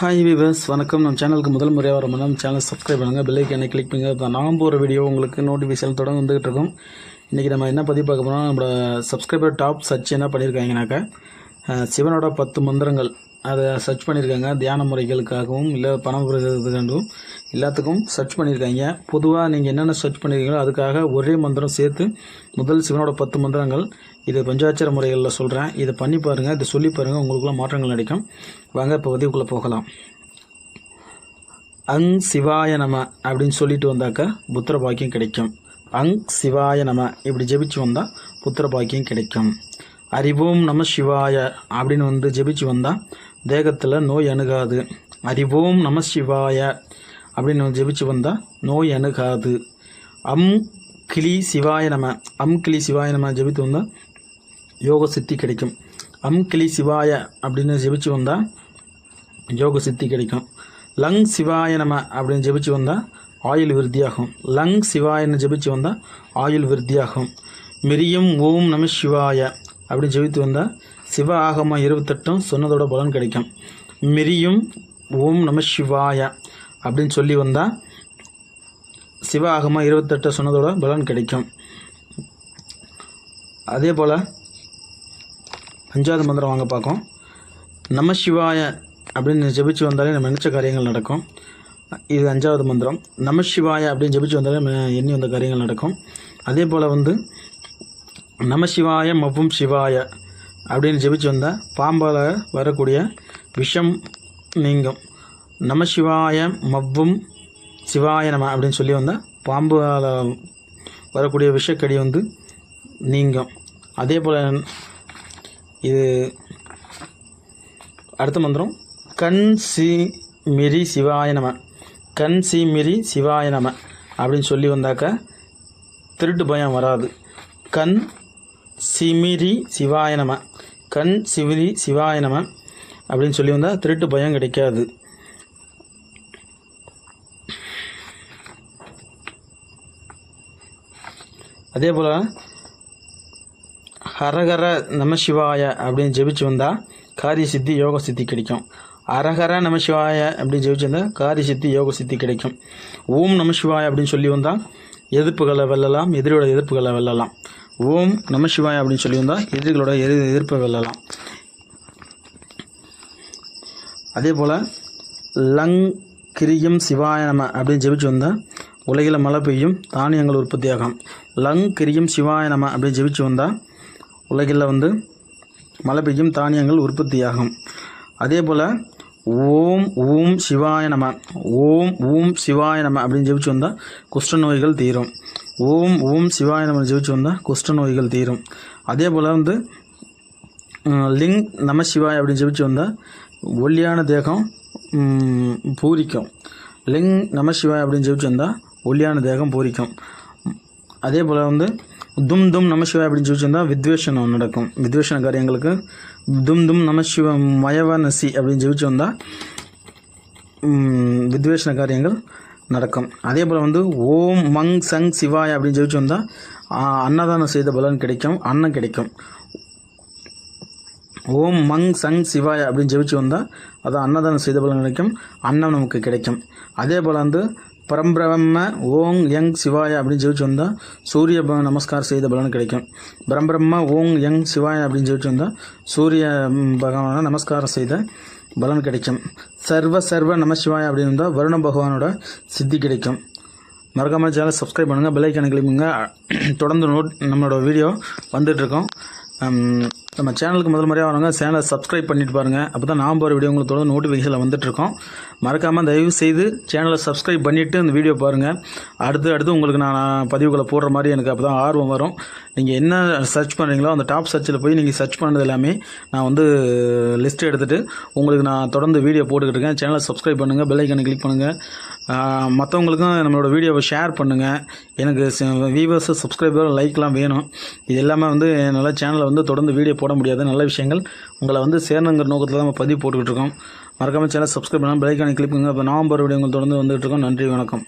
Hi viewers வணக்கம். நம்ம சேனலுக்கு முதல் முறையாக வர நம்ம சேனல் சப்ஸ்கிரைப் பண்ணுங்கள் பெல்லைக்கானை கிளிக் பண்ணுங்கள் இப்போ நான் போகிற வீடியோ உங்களுக்கு நோட்டிஃபிகேஷன் தொடர்ந்து வந்துகிட்டு இருக்கும். இன்றைக்கி நம்ம என்ன பதிவு பார்க்க போனால் நம்மளோட சப்ஸ்கிரைபர் டாப் சர்ச் என்ன பண்ணியிருக்காங்கனாக்கா சிவனோட பத்து மந்திரங்கள். அதை சர்ச் பண்ணியிருக்காங்க தியான முறைகளுக்காகவும் இல்லை பணம் பெறுகிறதுக்காகவும் எல்லாத்துக்கும் சர்ச் பண்ணியிருக்காங்க பொதுவாக நீங்கள் என்னென்ன சர்ச் பண்ணியிருக்கீங்களோ அதுக்காக ஒரே மந்திரம் சேர்த்து முதல் சிவனோட பத்து மந்திரங்கள் இது பஞ்சாட்சர முறைகளில் சொல்கிறேன் இதை பண்ணி பாருங்கள் இதை சொல்லி பாருங்கள் உங்களுக்குள்ள மாற்றங்கள் கிடைக்கும் வாங்க இப்போ பதிவுக்குள்ளே போகலாம். அங் சிவாய நம அப்படின்னு சொல்லிட்டு வந்தாக்கா புத்திர பாக்கியம் கிடைக்கும். அங் சிவாய நம இப்படி ஜெபிச்சு வந்தால் புத்திர பாக்கியம் கிடைக்கும். அறிவோம் நம சிவாய அப்படின்னு வந்து ஜெபிச்சு வந்தால் தேகத்தில் நோய் அணுகாது. அறிவோம் நம சிவாய. அப்படின்னு ஜெபிச்சு வந்தால் நோய் அணுகாது. அம் கிளி சிவாய நம. அம் கிளி சிவாய நம ஜெபித்து வந்தால் யோக சித்தி கிடைக்கும். அம் கிளி சிவாய அப்படின்னு ஜெபிச்சு வந்தால் யோக சித்தி கிடைக்கும். லங் சிவாய நம அப்படின்னு ஜெபிச்சு வந்தால் ஆயுள் விருத்தியாகும். லங் சிவாயன்னு ஜெபிச்சு வந்தால் ஆயுள் விருத்தியாகும். மிரியும் ஓம் நம சிவாய அப்படின்னு ஜெபித்து வந்தால் சிவ ஆகமம் இருபத்தெட்டும் சொன்னதோட பலன் கிடைக்கும். மிரியும் ஓம் நம சிவாய அப்படின்னு சொல்லி வந்தால் சிவ ஆகமம் இருபத்தெட்டு சொன்னதோட பலன் கிடைக்கும். அதே போல் அஞ்சாவது மந்திரம் வாங்க பார்க்கும். நம சிவாய அப்படின்னு ஜெபிச்சு வந்தாலே நம்ம நினச்ச காரியங்கள் நடக்கும். இது அஞ்சாவது மந்திரம். நம சிவாய அப்படின்னு ஜெபிச்சு வந்தாலே எண்ணி வந்த காரியங்கள் நடக்கும். அதே போல் வந்து நம சிவாய மவ்வும் சிவாய அப்படின்னு ஜெபிச்சு வந்தால் பாம்பால் வரக்கூடிய விஷம் நீங்கும். நம சிவாய மவ்வும் சிவாய நம அப்படின்னு சொல்லி வந்தால் பாம்பால் வரக்கூடிய விஷக்கடி வந்து நீங்கும். அதே போல் இது அடுத்த மந்திரம் கண் சி மிரி சிவாய நம கண் சி மிரி சிவாய நம அப்படின்னு சொல்லி வந்தாக்கா திருட்டு பயம் வராது. கண் சிமிரி சிவாய நம கண் சிமிரி சிவாய நம அப்படின்னு சொல்லி வந்தால் திருட்டு பயம் கிடைக்காது. அதே போல் ஹரஹர நமசிவாய அப்படின்னு ஜெபிச்சு வந்தால் காரிய சித்தி யோக சித்தி கிடைக்கும். அரஹர நமசிவாய அப்படின்னு ஜெபிச்சு வந்தால் காரிய சித்தி யோக சித்தி கிடைக்கும். ஓம் நமசிவாய அப்படின்னு சொல்லி வந்தால் எதிர்ப்புகளை வெல்லலாம் எதிரியோட எதிர்ப்புகளை வெல்லலாம். ஓம் நம சிவாய் அப்படின்னு சொல்லியிருந்தால் எதிரிகளோட எதிர் எதிர்ப்பை வெல்லலாம். அதே போல் லங் கிரியம் சிவாய நம அப்படின்னு ஜெபிச்சு வந்தால் உலகில் மழை பெய்யும் தானியங்கள் உற்பத்தியாகும். லங் கிரியம் சிவாய நம அப்படின்னு ஜெபிச்சு வந்தால் உலகில் வந்து மழை பெய்யும் தானியங்கள் உற்பத்தியாகும். அதே போல் ஓம் ஊம் சிவாய நம. ஓம் ஊம் சிவாய நம அப்படின்னு ஜெபிச்சு வந்தால் குஷ்ட நோய்கள் தீரும். ஓம் ஊம் சிவாய நம ஜெபிச்சு வந்தால் குஷ்ட நோய்கள் தீரும். அதே போல் வந்து லிங் நம சிவாய அப்படின்னு ஜெபிச்சு வந்தால் ஒல்லியான தேகம் பூரிக்கும். லிங் நம சிவாய அப்படின்னு ஜெபிச்சு வந்தால் ஒல்லியான தேகம் பூரிக்கும். அதே போல் வந்து தும் தும் நமசிவாய் அப்படின்னு ஜெபிச்சு வித்வேஷனம் நடக்கும். வித்வேஷன காரியங்களுக்கு தும் தும் நமசிவம் சிவ மயவ நசி அப்படின்னு ஜெபிச்சு வந்தால் வித்வேஷன காரியங்கள் நடக்கும். அதே போல் வந்து ஓம் மங் சங் சிவாய் அப்படின்னு ஜெபிச்சு வந்தால் அன்னதானம் செய்த பலன் கிடைக்கும் அன்னம் கிடைக்கும். ஓம் மங் சங் சிவாய் அப்படின்னு ஜெபிச்சு வந்தால் அது அன்னதானம் செய்த பலன் கிடைக்கும் அன்னம் நமக்கு கிடைக்கும். அதே போல் வந்து பரம்பிரம்ம ஓங் யங் சிவாய அப்படின்னு ஜெயிச்சு வந்தால் சூரிய ப- நமஸ்கார் செய்த பலன் கிடைக்கும். பரம்பிரம்ம ஓங் யங் சிவாய அப்படின்னு ஜெயிச்சு வந்தால் சூரிய பகவானை நமஸ்காரம் செய்த பலன் கிடைக்கும். சர்வ சர்வ நமசிவாய அப்படின்னு இருந்தால் வருண பகவானோட சித்தி கிடைக்கும். மறக்காமல் சேனல் சப்ஸ்கிரைப் பண்ணுங்கள் பெல்லைக்கான கிளிப்புங்க தொடர்ந்து நோட் நம்மளோட வீடியோ வந்துட்டுருக்கோம் நம்ம சேனலுக்கு முதல் முறையாக வரவங்க சேனலை சப்ஸ்கிரைப் பண்ணிட்டு பாருங்கள் அப்போ தான் நான் போகிற வீடியோ உங்களுக்கு தொடர்ந்து நோட்டிஃபிகேஷனில் வந்துட்டுருக்கோம். மறக்காமல் தயவு செய்து சேனலை சப்ஸ்கிரைப் பண்ணிவிட்டு அந்த வீடியோ பாருங்கள் அடுத்து அடுத்து உங்களுக்கு நான் பதிவுகளை போடுற மாதிரி எனக்கு அப்போ தான் ஆர்வம் வரும். நீங்கள் என்ன சர்ச் பண்ணுறீங்களோ அந்த டாப் சர்ச்சில் போய் நீங்கள் சர்ச் பண்ணது எல்லாமே நான் வந்து லிஸ்ட் எடுத்துகிட்டு உங்களுக்கு நான் தொடர்ந்து வீடியோ போட்டுக்கிட்டு இருக்கேன். சேனலை சப்ஸ்கிரைப் பண்ணுங்கள் பெல் ஐக்கனை கிளிக் பண்ணுங்கள் மற்றவங்களுக்கும் நம்மளோட வீடியோவை ஷேர் பண்ணுங்கள் எனக்கு வியூவர்ஸு சப்ஸ்கிரைபர் லைக்லாம் வேணும். இது எல்லாமே வந்து என்னால் சேனலில் வந்து தொடர்ந்து வீடியோ போட முடியாது. நல்ல விஷயங்கள். உங்களை வந்து சேரணுங்கிற நோக்கத்தில் தான் நம்ம பதிவு போட்டுக்கிட்டு இருக்கோம். மறக்காமல் சேனல் சப்ஸ்கிரைப் பண்ணால் பெல் ஐக்கானை கிளிக் பண்ணுங்கள் அப்போ நவம்பர் வீடியோ உங்களுக்கு தொடர்ந்து வந்துகிட்டு இருக்கோம். நன்றி வணக்கம்.